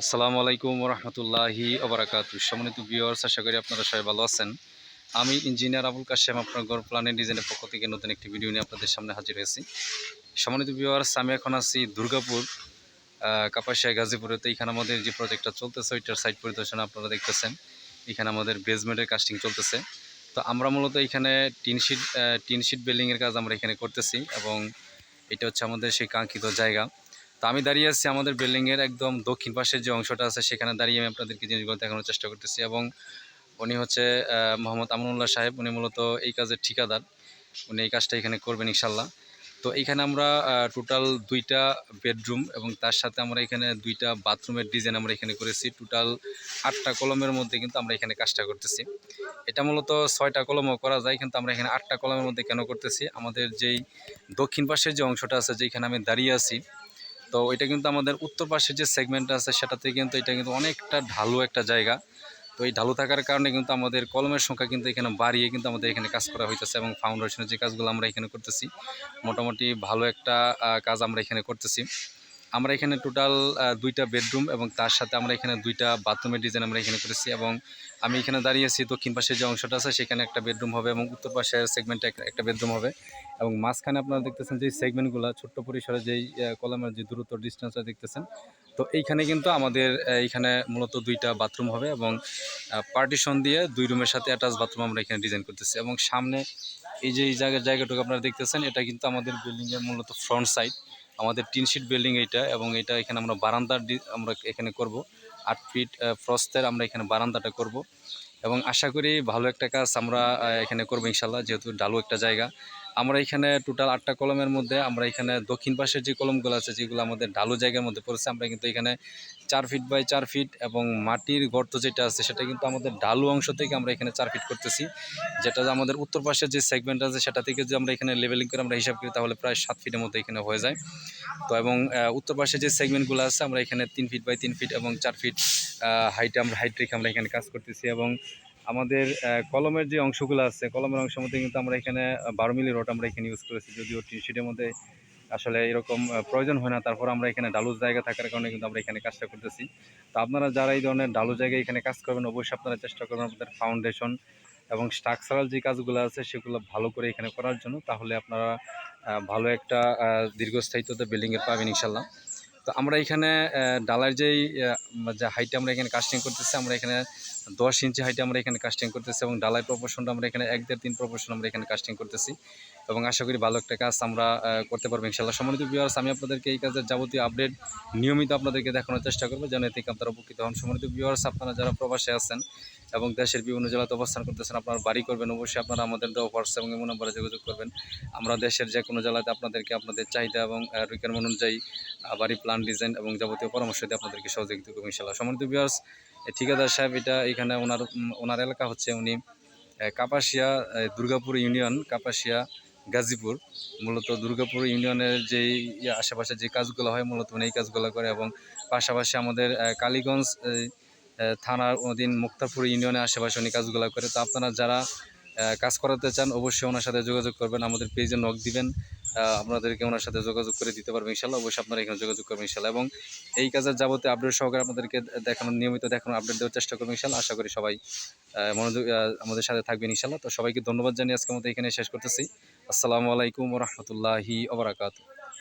আসসালামু আলাইকুম রহমতুল্লাহি ওবরাকাত। সম্মানিত ভিউয়ার্স আশা করি আপনারা সবাই ভালো আছেন। আমি ইঞ্জিনিয়ার আবুল কাশেম, আপনার গড় প্ল্যানের ডিজাইনের পক্ষ থেকে নতুন একটি ভিডিও নিয়ে আপনাদের সামনে হাজির হয়েছি। সম্মানিত ভিউয়ার্স আমি এখন আছি দুর্গাপুর কাপাসিয়া গাজীপুরে তো এখানে আমাদের যে প্রজেক্টটা চলতেছে, ওইটার সাইট পরিদর্শন আপনারা দেখতেছেন। এখানে আমাদের বেজমেন্টের কাস্টিং চলতেছে। তো আমরা মূলত এখানে টিন শিট টিন শিট বিল্ডিংয়ের কাজ আমরা এখানে করতেছি এবং এটা হচ্ছে আমাদের সেই কাঙ্ক্ষিত জায়গা। তো আমি দাঁড়িয়ে আছি আমাদের বিল্ডিংয়ের একদম দক্ষিণ পাশের যে অংশটা আছে, সেখানে দাঁড়িয়ে আমি আপনাদেরকে জিনিসগুলো দেখানোর চেষ্টা করতেছি এবং উনি হচ্ছে মোহাম্মদ আমনুল্লাহ সাহেব, উনি মূলত এই কাজের ঠিকাদার। উনি এই কাজটা এখানে করবেন ইনশাল্লাহ। তো এইখানে আমরা টোটাল দুইটা বেডরুম এবং তার সাথে আমরা এখানে দুইটা বাথরুমের ডিজাইন আমরা এখানে করেছি। টোটাল আটটা কলমের মধ্যে কিন্তু আমরা এখানে কাজটা করতেছি। এটা মূলত ছয়টা কলমও করা যায়, কিন্তু আমরা এখানে আটটা কলমের মধ্যে কেন করতেছি? আমাদের যেই দক্ষিণ পাশের যে অংশটা আছে, যেখানে আমি দাঁড়িয়ে আছি তো এটা কিন্তু আমাদের উত্তর পাশে যে সেগমেন্ট আছে, সেটাতে কিন্তু এটা কিন্তু অনেকটা ঢালু একটা জায়গা। তো এই ঢালু থাকার কারণে কিন্তু আমাদের কলমের সংখ্যা কিন্তু এখানে বাড়িয়ে কিন্তু আমাদের এখানে কাজ করা হইতেছে এবং ফাউন্ডেশনের যে কাজগুলো আমরা এখানে করতেছি, মোটামুটি ভালো একটা কাজ আমরা এখানে করতেছি। আমরা এখানে টোটাল দুইটা বেডরুম এবং তার সাথে আমরা এখানে দুইটা বাথরুমের ডিজাইন আমরা এখানে করেছি এবং আমি এখানে দাঁড়িয়ে আছি, দক্ষিণ পাশে যে অংশটা আছে সেখানে একটা বেডরুম হবে এবং উত্তর পাশের সেগমেন্টে একটা বেডরুম হবে এবং মাঝখানে আপনারা দেখতেছেন যে সেগমেন্টগুলো ছোট্ট পরিসরে যেই কলামের যে দূরত্ব ডিস্টেন্সটা দেখতেছেন, তো এইখানে কিন্তু আমাদের এইখানে মূলত দুইটা বাথরুম হবে এবং পার্টিশন দিয়ে দুই রুমের সাথে অ্যাটাচ বাথরুম আমরা এখানে ডিজাইন করতেছি এবং সামনে এই যে এই জায়গা জায়গাটুকু আপনারা দেখতেছেন, এটা কিন্তু আমাদের বিল্ডিংয়ের মূলত ফ্রন্ট সাইড আমাদের টিন শিট বিল্ডিং এইটা এবং এটা এখানে আমরা বারান্দা আমরা এখানে করব। আট ফিট ফ্রস্তের আমরা এখানে বারান্দাটা করব। এবং আশা করি ভালো একটা কাজ আমরা এখানে করব ইনশাল্লাহ, যেহেতু ডালু একটা জায়গা। আমরা এখানে টোটাল আটটা কলমের মধ্যে আমরা এখানে দক্ষিণ পাশের যে কলমগুলো আছে, যেগুলো আমাদের ডালু জায়গার মধ্যে পড়েছে, আমরা কিন্তু এখানে চার ফিট বাই চার ফিট এবং মাটির গর্ত যেটা আছে, সেটা কিন্তু আমাদের ডালু অংশ থেকে আমরা এখানে চার ফিট করতেছি। যেটা আমাদের উত্তর পাশের যে সেগমেন্ট আছে, সেটা থেকে যদি আমরা এখানে লেভেলিং করে আমরা হিসাব করি, তাহলে প্রায় সাত ফিটের মধ্যে এখানে হয়ে যায়। তো এবং উত্তর পাশে যে সেগমেন্টগুলো আছে, আমরা এখানে তিন ফিট বাই তিন ফিট এবং চার ফিট হাইটে আমরা হাইট রেখে আমরা এখানে কাজ করতেছি এবং আমাদের কলমের যে অংশগুলো আছে, কলমের অংশের মধ্যে কিন্তু আমরা এখানে বারো মিলি রড আমরা এখানে ইউজ করেছি। যদিও টি শিটের মধ্যে আসলে এরকম প্রয়োজন হয় না, তারপর আমরা এখানে ডালুর জায়গা থাকার কারণে কিন্তু আমরা এখানে কাজটা করতেছি। তো আপনারা যারা এই ধরনের ডালু জায়গায় এখানে কাজ করবেন, অবশ্যই আপনারা চেষ্টা করবেন আপনাদের ফাউন্ডেশন এবং স্ট্রাকচারাল যে কাজগুলো আছে, সেগুলো ভালো করে এখানে করার জন্য। তাহলে আপনারা ভালো একটা দীর্ঘস্থায়িত্বতে বিল্ডিংয়ে পাবেন ইনশাল্লাহ তো আমরা এখানে ডালার যেই যে হাইটে আমরা এখানে কাস্টিং করতেছি, আমরা এখানে দশ ইঞ্চি হাইটে আমরা এখানে কাস্টিং করতেছি এবং ডালাই প্রপোর্শনটা আমরা এখানে এক দেড় তিন প্রপোর্শন আমরা এখানে কাস্টিং করতেছি। এবং আশা করি ভালো একটা কাজ আমরা করতে পারব ইনশাল্লাহ সম্মানিত ভিউয়ার্স আমি আপনাদেরকে এই কাজের যাবতীয় আপডেট নিয়মিত আপনাদেরকে দেখানোর চেষ্টা করব, যেন এ থেকে আপনারা উপকৃত হন। সম্মানিত ভিউয়ার্স আপনারা যারা প্রবাসে আছেন এবং দেশের বিভিন্ন জেলাতে অবস্থান করতেছেন, আপনারা বাড়ি করবেন, অবশ্যই আপনারা আমাদের হোয়াটসঅ্যাপ এবং এমন নম্বরে যোগাযোগ করবেন। আমরা দেশের যে কোনো জেলাতে আপনাদেরকে আপনাদের চাহিদা এবং রিকোয়ারমেন্ট অনুযায়ী বাড়ি প্ল্যান ডিজাইন এবং যাবতীয় পরামর্শ দিয়ে আপনাদেরকে সহযোগিতা করব ইনশাল্লাহ সম্মানিত ভিউয়ার্স ঠিকাদার সাহেব এটা এখানে ওনার ওনার এলাকা হচ্ছে উনি কাপাসিয়া দুর্গাপুর ইউনিয়ন, কাপাসিয়া, গাজীপুর। মূলত দুর্গাপুর ইউনিয়নের যেই ইয়ে আশেপাশে যে কাজগুলো হয়, মূলত উনি এই কাজগুলো করে এবং পাশাপাশি আমাদের কালীগঞ্জ থানার অধীন মুক্তাপুর ইউনিয়নের আশেপাশে উনি কাজগুলো করে। তো আপনারা যারা কাজ করাতে চান, অবশ্যই ওনার সাথে যোগাযোগ করবেন। আমাদের পেজে নক দিবেন। আপনাদেরকে ওনার সাথে যোগাযোগ করে দিতে পারবেন ইনশাল্লাহ অবশ্যই আপনারা এখানে যোগাযোগ করবেন ইনশাল্লাহ এবং এই কাজের যাবতীয় আপডেট সহকারে আপনাদেরকে দেখানোর, নিয়মিত দেখানোর আপডেট দেওয়ার চেষ্টা করবেন ইনশাল্লাহ আশা করি সবাই মনোযোগ আমাদের সাথে থাকবেন ইনশাল্লাহ তো সবাইকে ধন্যবাদ জানিয়ে আজকে আমাদের এখানে শেষ করতেছি। আসসালামু আলাইকুম রহমতুল্লাহি ওবরাকাতু